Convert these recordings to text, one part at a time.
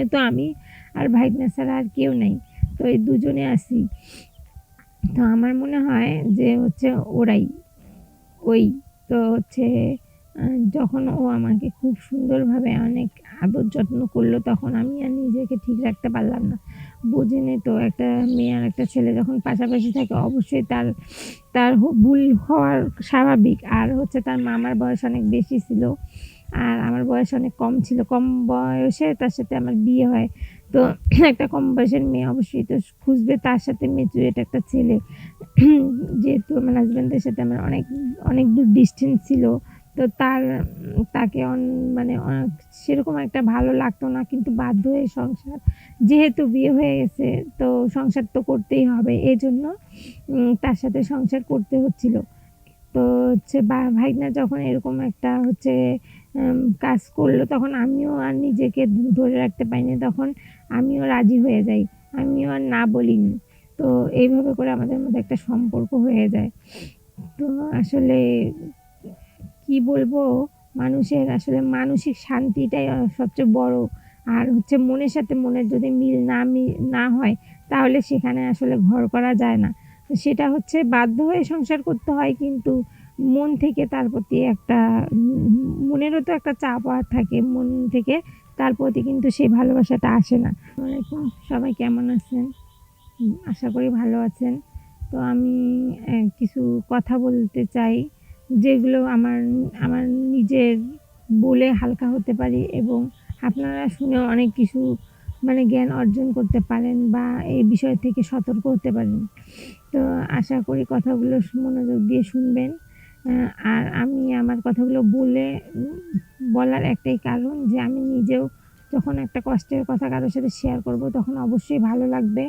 রুমে তো আমি আর ভাইগনা ছাড়া আর কেউ নেই। তো এই দুজনে আছি তো আমার মনে হয় যে হচ্ছে ওরাই, ওই তো হচ্ছে যখন ও আমাকে খুব সুন্দরভাবে অনেক আদর যত্ন করল, তখন আমি আর নিজেকে ঠিক রাখতে পারলাম না। বোঝেনি তো, একটা মেয়ে আর একটা ছেলে যখন পাশাপাশি থাকে, অবশ্যই তার তার ভুল হওয়ার স্বাভাবিক। আর হচ্ছে তার মামার বয়স অনেক বেশি ছিল। আর আমার বয়স অনেক কম ছিল। কম বয়সে তার সাথে আমার বিয়ে হয়। তো একটা কম বয়সের মেয়ে অবশ্যই তো খুঁজবে তার সাথে মেচুরেট একটা ছেলে। যেহেতু আমার হাজব্যান্ডের সাথে আমার অনেক অনেক দূর ডিস্টেন্স ছিল। তো তার, তাকে অন- মানে সেরকম একটা ভালো লাগতো না, কিন্তু বাধ্য হয়ে সংসার, যেহেতু বিয়ে হয়ে গেছে, তো সংসার তো করতেই হবে। এই জন্য তার সাথে সংসার করতে হচ্ছিল। তো হচ্ছে বা ভাইনা যখন এরকম একটা হচ্ছে কাজ করল, তখন আমিও আর নিজেকে ধরে রাখতে পারিনি। তখন আমিও রাজি হয়ে যাই, আমিও আর না বলিনি। তো এইভাবে করে আমাদের মধ্যে একটা সম্পর্ক হয়ে যায়। তো আসলে কি বলব, মানুষের আসলে মানসিক শান্তিটাই সবচেয়ে বড়। আর হচ্ছে মনের সাথে মনের যদি মিল না মি- না হয়, তাহলে সেখানে আসলে ঘর করা যায় না। সেটা হচ্ছে বাধ্য হয়ে সংসার করতে হয়, কিন্তু মন থেকে তার প্রতি একটা, মনেরও তো একটা চাপ আর থাকে, মন থেকে তার প্রতি কিন্তু সেই ভালোবাসাটা আসে না। ওয়ালাইকুম সবাই কেমন আছেন? আশা করি ভালো আছেন। তো আমি কিছু কথা বলতে চাই, যেগুলো আমার আমার নিজের বলে হালকা হতে পারি, এবং আপনারা শুনে অনেক কিছু মানে জ্ঞান অর্জন করতে পারেন বা এই বিষয় থেকে সতর্ক হতে পারেন। তো আশা করি কথাগুলো মনোযোগ দিয়ে শুনবেন। আর আমি আমার কথাগুলো বলে, বলার একটাই কারণ যে আমি নিজেও যখন একটা কষ্টের কথা কারোর সাথে শেয়ার করব তখন অবশ্যই ভালো লাগবে।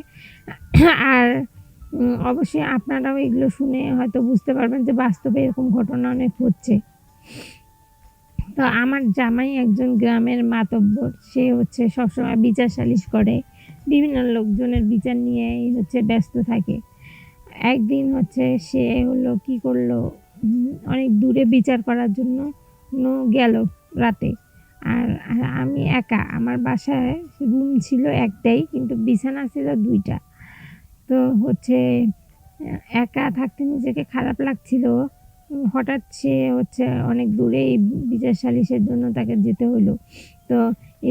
আর অবশ্যই আপনারাও এগুলো শুনে হয়তো বুঝতে পারবেন যে বাস্তবে এরকম ঘটনা অনেক হচ্ছে তো আমার জামাই একজন গ্রামের মাতব্বর। সে হচ্ছে সবসময় বিচার সালিশ করে। বিভিন্ন লোকজনের বিচার নিয়েই হচ্ছে ব্যস্ত থাকে। একদিন হচ্ছে সে হলো কি করল? অনেক দূরে বিচার করার জন্য গেল রাতে। আর আমি একা। আমার বাসায় রুম ছিল একটাই, কিন্তু বিছানা ছিল দুইটা। তো হচ্ছে একা থাকতে নিজেকে খারাপ লাগছিল। হঠাৎ সে হচ্ছে অনেক দূরে এই বিচার সালিশের জন্য তাকে যেতে হলো। তো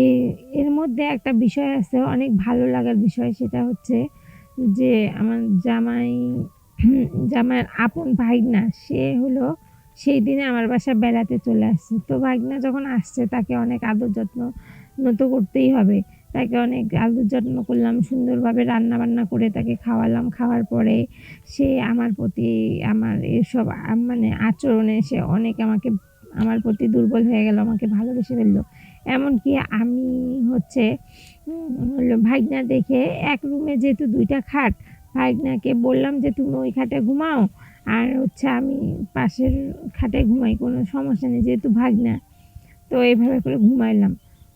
এই এর মধ্যে একটা বিষয় আছে, অনেক ভালো লাগার বিষয় সেটা হচ্ছে যে আমার জামাই, জামাইয়ের আপন ভাইগনা সে হলো সেই দিনে আমার বাসায় বেড়াতে চলে আসছে। তো ভাইগনা যখন আসছে তাকে অনেক আদর যত্ন তো করতেই হবে। তাকে অনেক আদর যত্ন করলাম, সুন্দরভাবে রান্না বান্না করে তাকে খাওয়ালাম। খাওয়ার পরে সে আমার প্রতি আমার এসব মানে আচরণে সে অনেক আমাকে, আমার প্রতি দুর্বল হয়ে গেল, আমাকে ভালোবেসে ফেলল। এমনকি আমি হচ্ছে হলো ভাইগনা দেখে এক রুমে যেহেতু দুইটা খাট ভাইগনাকে বললাম যে, তুমি ওই খাটে ঘুমাও। আর হচ্ছে আমি পাশের খাটে ঘুমাই, কোনো সমস্যা নেই, যেহেতু ভাগনা। তো এইভাবে করে ঘুমাইলাম।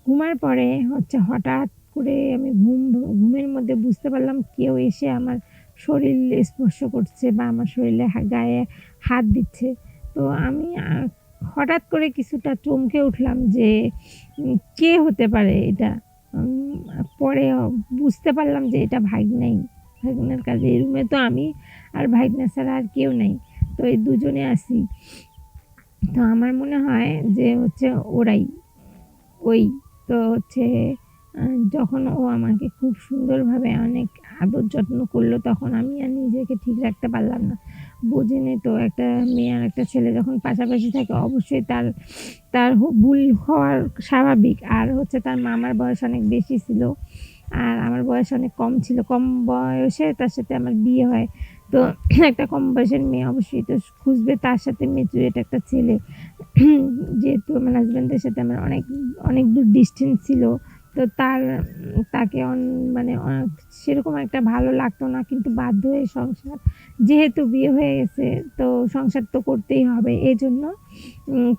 ঘুমার পরে হচ্ছে হঠাৎ করে আমি ঘুম, ঘুমের মধ্যে বুঝতে পারলাম কেউ এসে আমার শরীর স্পর্শ করছে বা আমার শরীরে গায়ে হাত দিচ্ছে। তো আমি হঠাৎ করে কিছুটা চমকে উঠলাম যে কে হতে পারে এটা? পরে বুঝতে পারলাম যে এটা ভাগনাই। ভাগনার কাজে এই রুমে তো আমি আর ভাগনা ছাড়া আর কেউ নেই। তো এই দুজনে আসি। তো আমার মনে হয় যে হচ্ছে ওরাই, ওই। তো হচ্ছে যখন ও আমাকে খুব সুন্দরভাবে অনেক আদর যত্ন করল, তখন আমি আর নিজেকে ঠিক রাখতে পারলাম না। বোঝেনি তো, একটা মেয়ে আর একটা ছেলে যখন পাশাপাশি থাকে, অবশ্যই তার তার ভুল হওয়ার স্বাভাবিক। আর হচ্ছে তার মামার বয়স অনেক বেশি ছিল, আর আমার বয়স অনেক কম ছিল। কম বয়সে তার সাথে আমার বিয়ে হয়। তো একটা কম বয়সের মেয়ে অবশ্যই তো খুঁজবে তার সাথে মেচুরেট একটা ছেলে। যেহেতু আমার হাজব্যান্ডের সাথে আমার অনেক অনেক দূর ডিস্টেন্স ছিল, তো তার, তাকে অন- মানে সেরকম একটা ভালো লাগতো না, কিন্তু বাধ্য হয়ে সংসার, যেহেতু বিয়ে হয়ে গেছে, তো সংসার তো করতেই হবে এই জন্য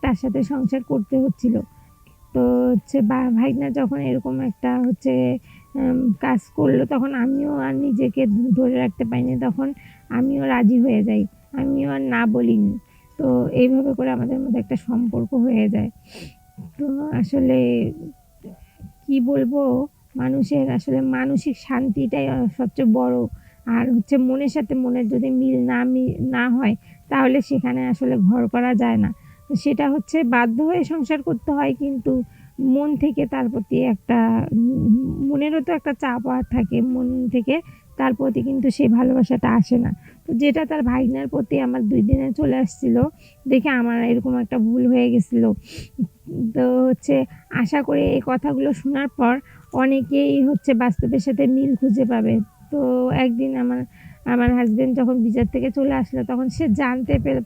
তার সাথে সংসার করতে হচ্ছিল। তো হচ্ছে ভাইনা যখন এরকম একটা হচ্ছে কাজ করল, তখন আমিও আর নিজেকে ধরে রাখতে পারিনি, তখন আমিও রাজি হয়ে যাই, আমিও আর না বলিনি। তো এইভাবে করে আমাদের মধ্যে একটা সম্পর্ক হয়ে যায়। তো আসলে কি বলব? মানুষের আসলে মানসিক শান্তিটাই সবচেয়ে বড়। আর হচ্ছে মনের সাথে মনের যদি মিল না মি, না হয়, তাহলে সেখানে আসলে ঘর করা যায় না। সেটা হচ্ছে বাধ্য হয়ে সংসার করতে হয়, কিন্তু মন থেকে তার প্রতি একটা মনেরও তো একটা চাপ আর থাকে। মন থেকে তার প্রতি কিন্তু সেই ভালোবাসাটা আসে না। তো যেটা তার ভাইগনার প্রতি আমার দুই দিনে চলে আসছিল, দেখে আমার এরকম একটা ভুল হয়ে গেছিল। তো হচ্ছে আশা করি এই কথাগুলো শোনার পর অনেকেই হচ্ছে বাস্তবের সাথে মিল খুঁজে পাবে। তো একদিন আমার আমার হাজব্যান্ড যখন বিচার থেকে চলে আসলো, তখন সে জানতে পেরে,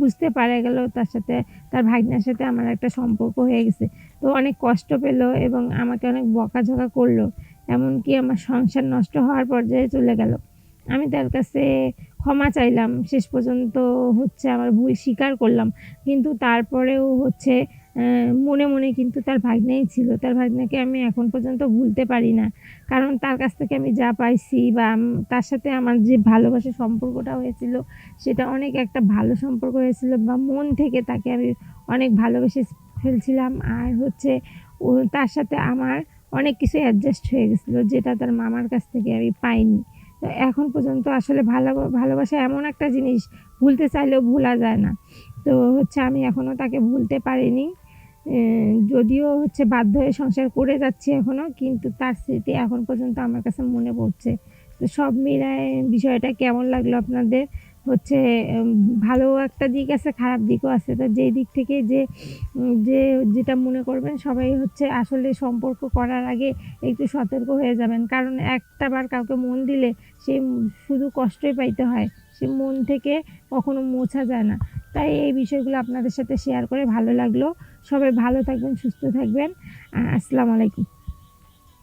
বুঝতে পারে গেল তার সাথে, তার ভাগ্নার সাথে আমার একটা সম্পর্ক হয়ে গেছে। তো অনেক কষ্ট পেল এবং আমাকে অনেক বকাঝকা করল। এমনকি আমার সংসার নষ্ট হওয়ার পর্যায়ে চলে গেল। আমি তার কাছে ক্ষমা চাইলাম। শেষ পর্যন্ত হচ্ছে আমার ভুল স্বীকার করলাম। কিন্তু তারপরেও হচ্ছে মনে মনে কিন্তু তার ভাগ্নেই ছিল। তার ভাগ্নাকে আমি এখন পর্যন্ত ভুলতে পারি না। কারণ তার কাছ থেকে আমি যা পাইছি বা তার সাথে আমার যে ভালোবাসার সম্পর্কটা হয়েছিল, সেটা অনেক একটা ভালো সম্পর্ক হয়েছিল বা মন থেকে তাকে আমি অনেক ভালোবেসে ফেলছিলাম। আর হচ্ছে তার সাথে আমার অনেক কিছু অ্যাডজাস্ট হয়ে গেছিল, যেটা তার মামার কাছ থেকে আমি পাইনি। তো এখন পর্যন্ত আসলে ভালো, ভালোবাসা এমন একটা জিনিস, ভুলতে চাইলেও ভোলা যায় না। তো হচ্ছে আমি এখনও তাকে ভুলতে পারিনি। যদিও হচ্ছে বাধ্য হয়ে সংসার করে যাচ্ছি এখনও কিন্তু তার স্মৃতি এখন পর্যন্ত আমার কাছে মনে পড়ছে। তো সব মিলায় বিষয়টা কেমন লাগল আপনাদের? হচ্ছে ভালো একটা দিক আছে, খারাপ দিকও আছে। তো যেই দিক থেকে যে যে যেটা মনে করবেন সবাই হচ্ছে আসলে সম্পর্ক করার আগে একটু সতর্ক হয়ে যাবেন। কারণ একটা বার কাউকে মন দিলে সে শুধু কষ্টই পাইতে হয়। সে মন থেকে কখনো মোছা যায় না। তাই এই বিষয়গুলো আপনাদের সাথে শেয়ার করে ভালো লাগল। সবাই ভালো থাকবেন, সুস্থ থাকবেন। আসসালামু আলাইকুম।